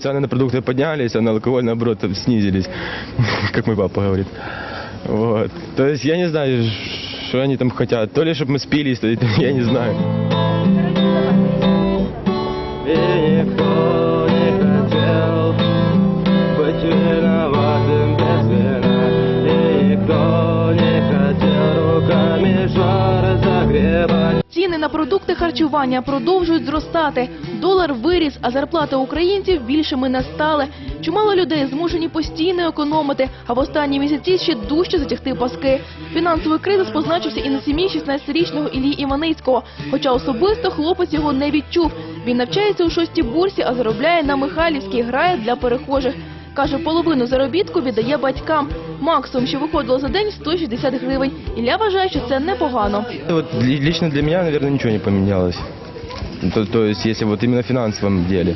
Цены на продукты поднялись, а на алкоголь, наоборот, снизились, как мой папа говорит. Вот. То есть я не знаю, что они там хотят. То ли, чтобы мы спились, то ли- я не знаю. Ціни на продукти харчування продовжують зростати. Долар виріс, а зарплати українців більшими не стали. Чимало людей змушені постійно економити, а в останні місяці ще дужче затягти паски. Фінансовий кризис позначився і на сім'ї 16-річного Іллі Іваницького. Хоча особисто хлопець його не відчув. Він навчається у шостій бурсі, а заробляє на Михайлівській, грає для перехожих. Каже, половину заробітку віддає батькам. Максимум, що виходило за день, 160 гривень. Ілля вважає, що це непогано. Вот лично для мене, мабуть, нічого не поменялось. То, то есть, если вот именно в финансовом деле.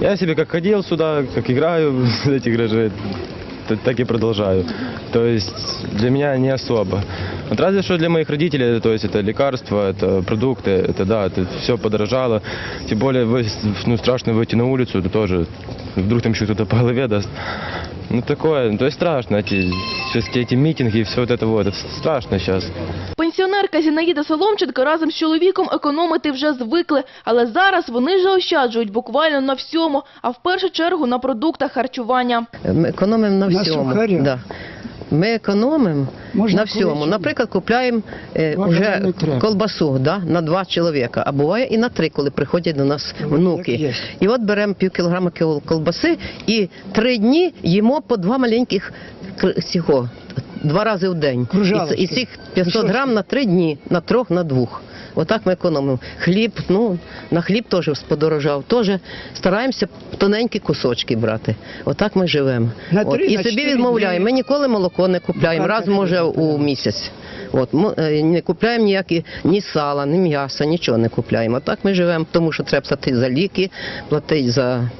Я себе как ходил сюда, как играю гроши, т- так и продолжаю. То есть для меня не особо. Вот разве что для моих родителей, то есть это лекарства, это продукты, это да, это все подорожало. Тем более вы- ну, страшно выйти на улицу, это тоже вдруг там еще кто-то по голове даст. Ну такое, то есть страшно, эти, сейчас эти митинги, все вот это вот, это страшно сейчас. Пенсіонерка Зінаїда Соломченко разом з чоловіком економити вже звикли, але зараз вони ж ощаджують буквально на всьому, а в першу чергу на продуктах харчування. Ми економимо на На всьому. сухарях? Да. Ми економимо Можна на всьому. Наприклад, купляємо е, вже колбасу да, на два чоловіка, а буває і на три, коли приходять до нас внуки. І от беремо пів кілограма кіл- колбаси і три дні їмо по два маленьких цього, два рази в день. І, і цих 500 І грам на три дні, на трьох, на двох. Отак ми економимо. Хліб, ну, на хліб теж подорожав. Теж стараємося тоненькі кусочки брати. Отак ми живемо. На От. І на собі відмовляємо. Ми ніколи молоко не купляємо, раз може у місяць. От, мо- е, не купляємо ніякі ні сала, ні м'яса, нічого не купляємо. Так ми живемо, тому що треба платити за ліки, платити за,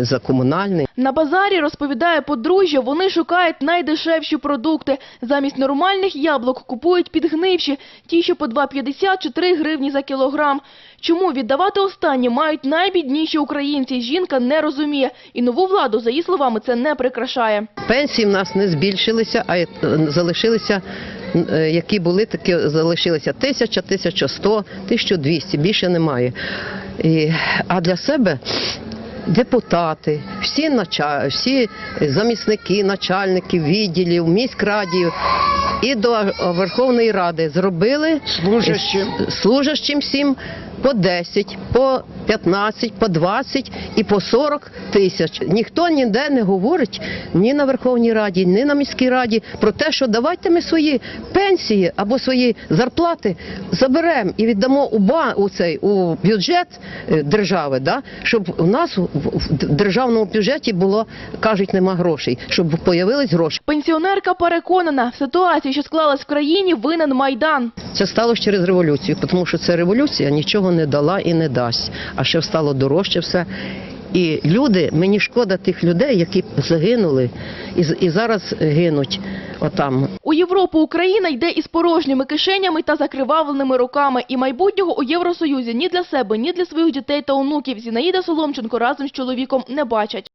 за комунальний. На базарі, розповідає подружжя, вони шукають найдешевші продукти. Замість нормальних яблук купують підгнивші, ті, що по 2,50 чи 3 гривні за кілограм. Чому віддавати останні мають найбідніші українці, жінка не розуміє. І нову владу, за її словами, це не прикрашає. Пенсії в нас не збільшилися, а е, залишилися, е, які були, такі залишилися тисяча, тисяча сто, тисячу двісті, більше немає. І, а для себе депутати, всі, нача, всі замісники, начальники відділів, міськрадів і до Верховної Ради зробили Служащим. служащим всім по 10, по 15, по 20 і по 40 тисяч. Ніхто ніде не говорить ні на Верховній Раді, ні на міській раді про те, що давайте ми свої пенсії або свої зарплати заберемо і віддамо у ба у цей у бюджет е, держави, да? щоб у нас в- державному бюджеті було кажуть, нема грошей, щоб появились гроші. Пенсіонерка переконана, в ситуації, що склалась в країні, винен Майдан. Це сталося через революцію, тому що ця революція нічого не дала і не дасть. А ще стало дорожче все. І люди, мені шкода тих людей, які загинули і, і зараз гинуть отам. У Європу Україна йде із порожніми кишенями та закривавленими руками. І майбутнього у Євросоюзі ні для себе, ні для своїх дітей та онуків Зінаїда Соломченко разом з чоловіком не бачать.